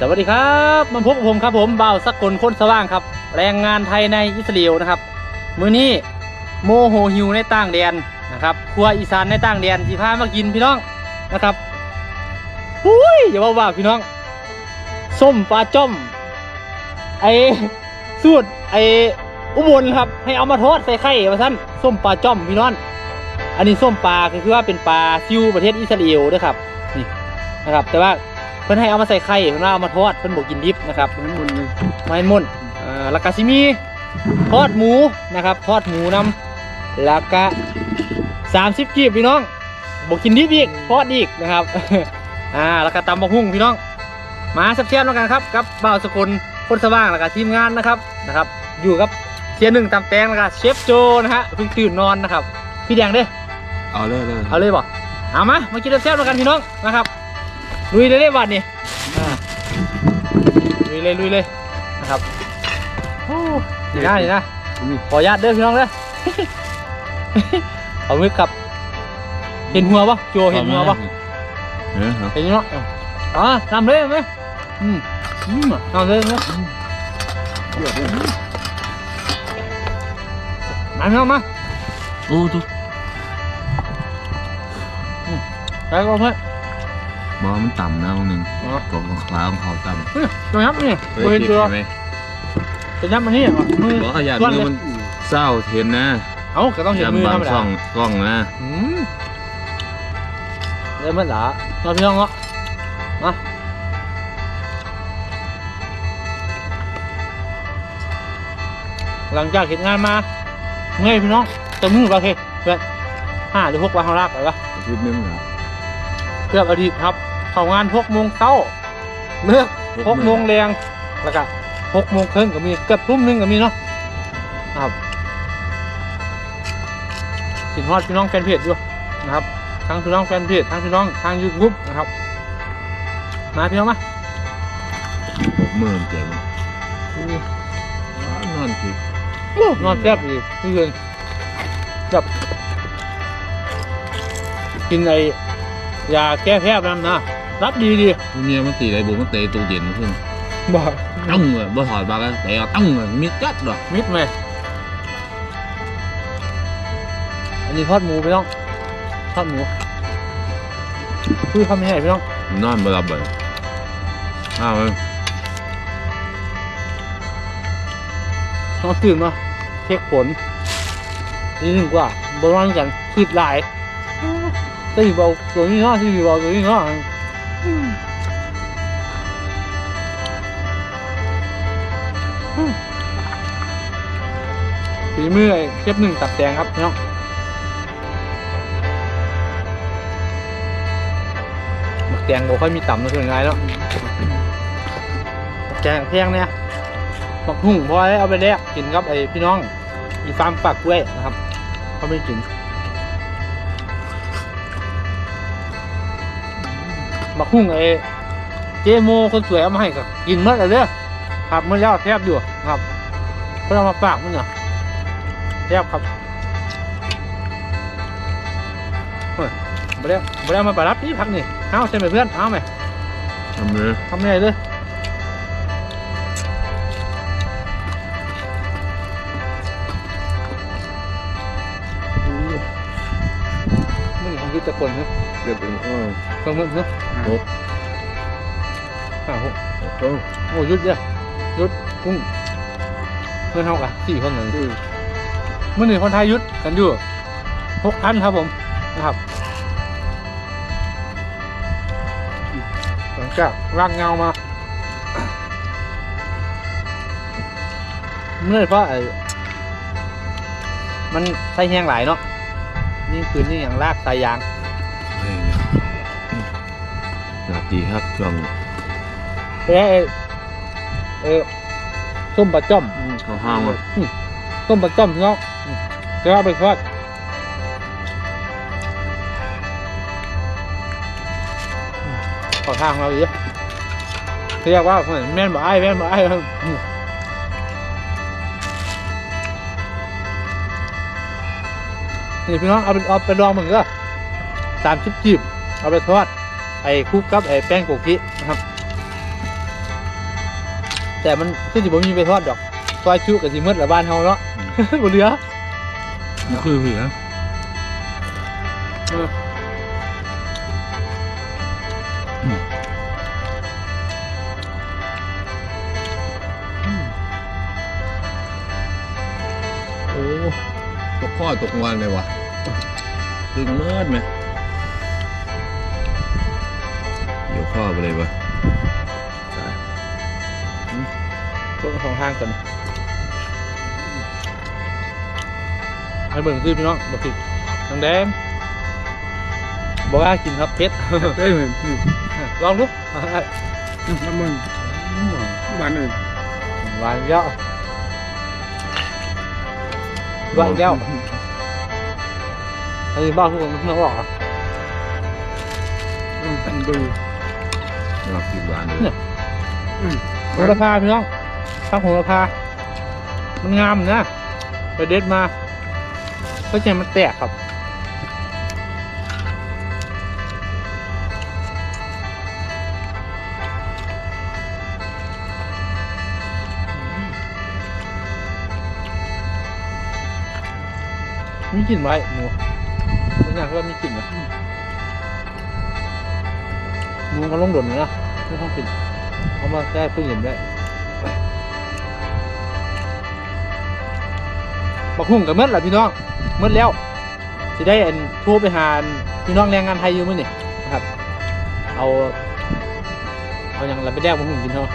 สวัสดีครับมาพบกับผมครับผมบ่าวสักคนคนสว่างครับ แรงงานไทยในอิสราเอลนะครับ มือนี้โมโหฮิวในต่างแดนนะครับครัวอีสานในต่างแดนที่พามากินพี่น้องนะครับอุ้ยอย่าว่าว่าพี่น้องส้มปลาจ้อมไอสูตรไออุบลครับ ให้เอามาทอดใส่ไข่มาสั้นส้มปลาจ้อมพี่น้องอันนี้ส้มปลาคือว่าเป็นปลาซิวประเทศอิสราเอลนะครับนี่นะครับแต่ว่า เพิ่นให้เอามาใส่ไข่เพิ่นว่าเอามาทอดเพิ่นบอกกินดิบนะครับมันมุนเลยไม้มุนอ่าแล้วก็สิมีทอดหมูนะครับทอดหมูนำแล้วก็สามสิบกีบพี่น้องบอกกินดิบอีกทอดอีกนะครับอ่าแล้วก็ตำบักหุ่งพี่น้องมาแซ่บๆแล้วกันครับกับบ่าวสกุลคนสว่างแล้วก็ทีมงานนะครับนะครับ อยู่กับเชียร์หนึ่งตำแตงแล้วก็เชฟโจนะฮะเพิ่งตื่นนอนนะครับพี่แดงเด้อเอาเลยเลยเอาเลยบ่เอามามากินแซ่บๆแล้วกันพี่น้องนะครับ ลุยเลยได้บัดนี่อ่าลุยเลยลุยเลยนะครับโอ้ดีนะดีนะนี่ขออนุญาตเด้อพี่น้องเด้อเอามือครับ เห็นหัวปะโจเห็นหัวปะเออครับเห็นเนาะอ๋อนำเลยไหมอืมอืมนำเลยนะเดี๋ยวเดี๋ยวมาพี่น้องมาโอ้ทุกไปก่อนเพื่อน บอมันต่ำนะตรงนึงอ๋อกล่องของขาของเขาต่ำเฮ้ยตัวยับนี่เฮ้ตัวเห็นยตัวไหมตัวยับมันนี่มือบอกขยันส่วนมืเลอยมันเศร้าเทนนะเอ้าก็ต้องเห็นมือจำบาธรงรมช่อดางกล้องนะอืมได้เมื่อไหร่มาพี่น้องเนาะมาหลังจากเห็นงานมาเมื่อยพี่น้องจะมือปะเคเพื่อนห้าหรือหกวันเขาลากไปปะชุดนึงเหรอ เกือบอาทิตย์ครับ เข้างานหกโมงเช้าเลิกหกโมงแรงแล้วก็หกโมงครึ่งก็มีเกือบทุ่มหนึงก็มีเนาะครับสินฮอดพี่น้องแฟนเพจด้วยนะครับทั้งพี่น้องแฟนเพจทั้งพี่น้องทางยูทูบนะครับ มาพี่น้องมาหกหมื่นเจ๋งนอนผิดโอ้นอนแซ่บอีกเพื่อนแบบกินไอ้ยาแก้แพ้นั่นนะ รับดีดีเมียมันตีอะไรบุมันเตะตู้เย็นขึ้นบ่ตั้งเลยบ่ถอดบาแล้วเตะตั้งเลยมิดจัดหรอมิดไหมอันนี้ทอดหมูพี่น้องทอดหมูคุยคำนี้ไหนพี่น้องนอนบ่หลับเลยอ้าวต้องตื่นมาเช็คผลนี่หนึ่งกว่าบนวันกันคืดหลายตีเบาตัวนี้เนาะตีเบาตัวนี้เนาะ ฝีมือไอ้เชฟหนึ่งตับแตงครับพี่น้องหมักแตงบอกค่อยมีต่ำนะส่วนไงแล้วหมักแตงแพงเนี่ยหมักหุ่งพอได้เอาไปแลกกินครับไอพี่น้องมีฟาร์มปากกล้วยนะครับเขาไม่กินหมักหุ่งไอเจโมคนสวยเอามาให้กับกินเมื่อไหร่เด้อ ครับเมื่อแล้วแทบอยู่ครับเพื่อเอามาฝากมันเนาะแทบครับเฮ้ยไม่ได้ไม่ได้เอามาประรับนี่พักนี่เอาใช่ไหมเพื่อนเอาไหมทำเลยทำไงเลยมึงของยุทธคนเนอะเดี๋ยวเป็นโอ้ก็มึงเนอะหกห้าหกโอ้โอ้ยุทธเนี่ย ยุทธกุ้งเพื่อนเท่ากันสี่คนเลยเมื่อหนึ่งคนไทยยุทธกันอยู่หกท่านครับผมนะครับหลังจากร่างเงามาเมื่อเพราะไอ้มันใส่แห้งหลายเนาะนี่คืนนี่อย่างลากสายยางสวัสดีครับช่วงไปได้ไอ้ เออส้มปลาจ้อมเขาห้างว่ะอืมส้มปลาจ้อมพี่น้องอืมจะเอาไปทอดอืมขอทางเราอีกเรียกว่าแม่นบ่ไอ้ายแม่นบ่ไอ้ายครับอืมนี่พี่น้องเอาไปเอาไปลองมึงก็สามชิบจีบเอาไปทอดไอ้คลุกกับไอ้แป้งโกกินะครับ แต่มันคือสิบ่มีไปทอดดอกซอยจุกับสิหมืดละบ้านเฮาเนาะ บ่เหลือนี่คือผีนะเออโอ้ตกข้อตกวันเลยวะตึงเมิดไหมเดี๋ยวข้อไปเลยวะ ต้นของทางก่อนให้เบิ่งซื้อพี่น้องบ่ผิดทางแดงบ่กล้ากินครับเผ็ดเข้าวหัวพามันงามนะไปเด็ดมาก็จะมันแตกครับมีกลิ่นไหมหมูไม่น่าก็มีกลิ่นนะหมูเขาลงหล่นเลยนะไม่ต้องกลิ่นเขามาแก้เพื่อเห็นได้ บักหุ่งกับเมื่อหละพี่น้องเมื่อแล้วจะได้อันทรไปหานพี่น้องแรงงานไทยอยู่มั้ยนี่ครับ เอาเอาอย่างไรไปแดกบักหุ่งกินเถอะ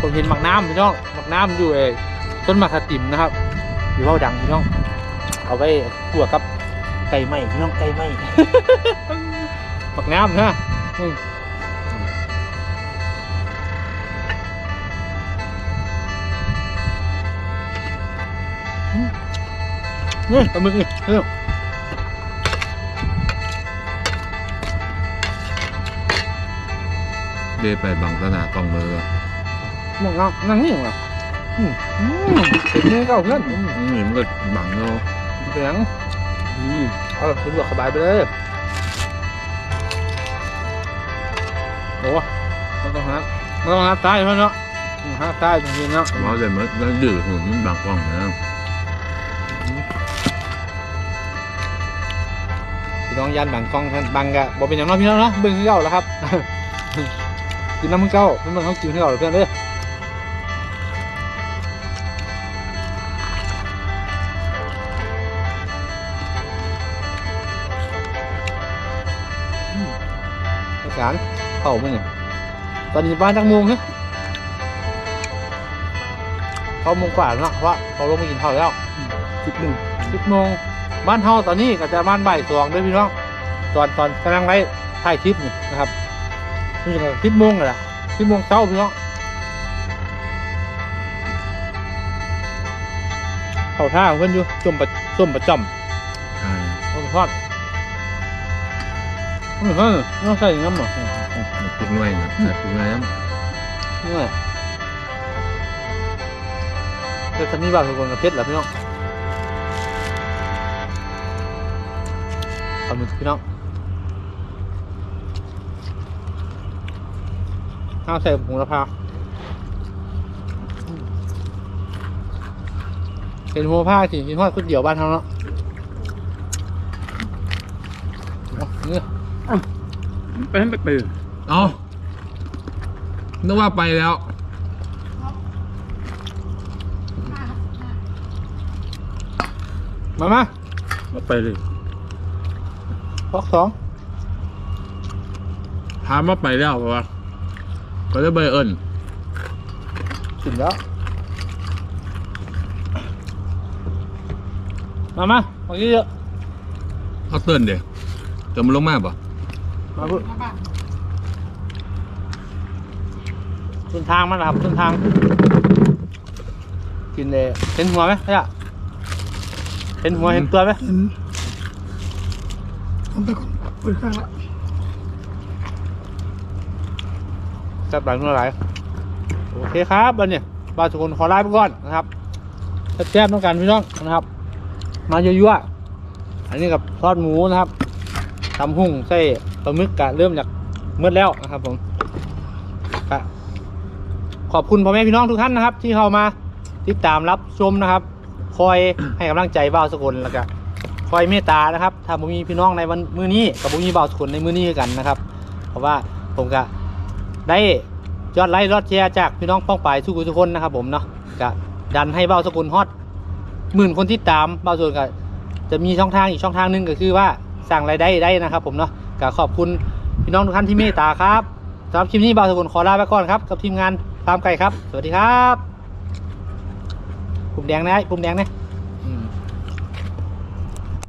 ผมเห็นหมักน้ำพี่น้องหมักน้ำอยู่ไอ้ต้นมะขามติ่มนะครับอยู่ว่าดังพี่น้อง เอาไว้ขั่วกับไก่ไหมพี่น้องไก่ไหมหมักน้ำนะ นี่ปลาหมึกนี่เร็วเดไปบังตนากล้องมือหมักน้ำนั่งนี่เหรออืมอืมเห็นมือเก่าเพื่อนอืมอืมมันก็บังเนาะเสียงอืมเอาสะดวกสบายไปเลยโอ้มันต้องหามันต้องหาซ้ายเพื่อนเนาะอืมหาซ้ายจริงๆเนาะเราเลยมันก็ดื้อหุ่นมันบังกล้องนะ น้องยันบังกล้องท่านบังกะบอกเป็นอย่างน้อยพี่น้องเนาะเบิ่งคือเก่าแล้วครับกินน้ำมันเก่าเพื่อนเขากินคือเก่าเพื่อนเด้ออืมอาจารย์เข่ามั้งเนี่ยตอนนี้บ้านจังโมงเหรอเขาโมงกว่าแล้วเนาะเพราะว่าเขาลงมากินข้าวแล้วสิบหนึ่งสิบโมง บ้านเฮาตอนนี้ก็จะบ้านบ่ายสองเด้วยพี่น้อง ตอนตอนกำลังไว้ถ่ายคลิปนี่นะครับนี่ก็สิบโมงเลยล่ะสิบโมงเช้าพี่น้องเข้าท่าของเพื่อนอยู่จมประส้มประจอมใช่ต้มทอดอืมเฮ้ยน้องใส่น้ำหรอมันปิดหน่วยนะแต่ปิดหน่วยน้นี่ไงแต่ตอนนี้บ่าวทุกคนกับเพชรเหรอพี่น้อง เอามือพี่น้องข้าวใส่ผงละพาเห็นหัวผ้าสิกินทอดก๋วยเตี๋ยวบ้านเขาเนาะเอาเนี่ยไปให้ไปไปำเอ้านึกว่าไปแล้วมามามาไปเลย พอกสองถามว่าไปแล้วเพราะว่าก็ได้เบอร์เอิญถึงแล้ว มามาเมื่อกี้เยอะเอาเตือนเดี๋ยวจะมาลงมาป่ะมาพูดต้นทางมันนะครับต้นทาง กินเลยเห็นหัวไหมเนี่ยเห็นหัวเห็นตัวไหมเห็น มไปก่อนเปิดข้างละจับหลังเท่าไหร่โอเคครับวันนี้บ้านสุกคนขอลาไปก่อนนะครับแซ่บๆต้องการพี่น้องนะครับ มาเยอะๆอันนี้กับทอดหมูนะครับตำหุ่งใส่ปลาหมึกกะเริ่มจากเมื่อแล้วนะครับผมขอบคุณพ่อแม่พี่น้องทุกท่านนะครับ ที่เข้ามาติดตามรับชมนะครับ คอยให้กำลังใจบ่าวสกลแล้วก็ คอยเมตตานะครับถ้าผมมีพี่น้องในวันมื้อนี้กับผมมีบ่าวสกลในมื้อนี้กันนะครับ เพราะว่าผมก็ได้ยอดไลค์ยอดแชร์จากพี่น้องป้องปายทุกคนทุกคนนะครับ ผมเนาะก็ดันให้บ่าวสกุลฮอตหมื่นคนที่ตามบ่าวสกลก็จะมีช่องทางอีกช่องทางหนึงก็คือว่าสร้างรายได้ได้นะครับ ผมเนาะก็ขอบคุณพี่น้องทุกท่านที่เมตตาครับสำหรับคลิปนี้บ่าวสกุลขอลาไปก่อนครับกับทีมงานฟาร์มไก่ครับ สวัสดีครับปุ่มแดงนะปุ่มแดงนะ